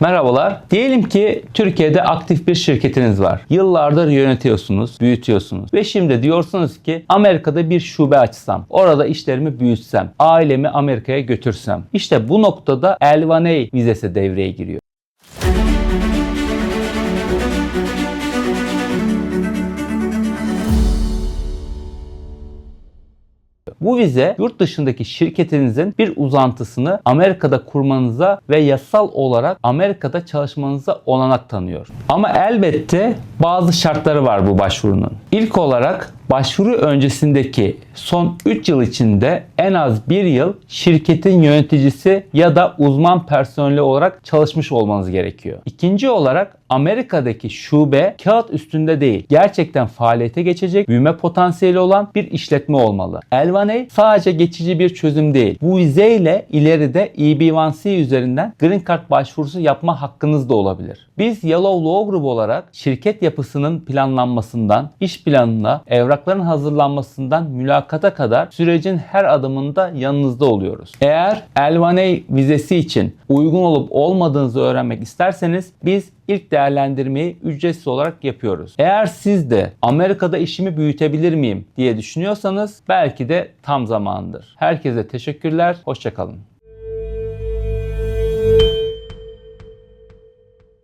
Merhabalar. Diyelim ki Türkiye'de aktif bir şirketiniz var. Yıllardır yönetiyorsunuz, büyütüyorsunuz ve şimdi diyorsunuz ki Amerika'da bir şube açsam, orada işlerimi büyütsem, ailemi Amerika'ya götürsem. İşte bu noktada L1A vizesi devreye giriyor. Bu vize yurt dışındaki şirketinizin bir uzantısını Amerika'da kurmanıza ve yasal olarak Amerika'da çalışmanıza olanak tanıyor. Ama elbette bazı şartları var bu başvurunun. İlk olarak başvuru öncesindeki son 3 yıl içinde en az 1 yıl şirketin yöneticisi ya da uzman personeli olarak çalışmış olmanız gerekiyor. İkinci olarak Amerika'daki şube kağıt üstünde değil, gerçekten faaliyete geçecek, büyüme potansiyeli olan bir işletme olmalı. L1A sadece geçici bir çözüm değil. Bu vizeyle ileride EB1C üzerinden Green Card başvurusu yapma hakkınız da olabilir. Biz Yellow Law Group olarak şirket yapısının planlanmasından, iş planına, evrakların hazırlanmasından mülakata kadar sürecin her adımında yanınızda oluyoruz. Eğer L1A vizesi için uygun olup olmadığınızı öğrenmek isterseniz biz ilk değerlendirmeyi ücretsiz olarak yapıyoruz. Eğer siz de Amerika'da işimi büyütebilir miyim diye düşünüyorsanız belki de tam zamandır. Herkese teşekkürler, hoşçakalın.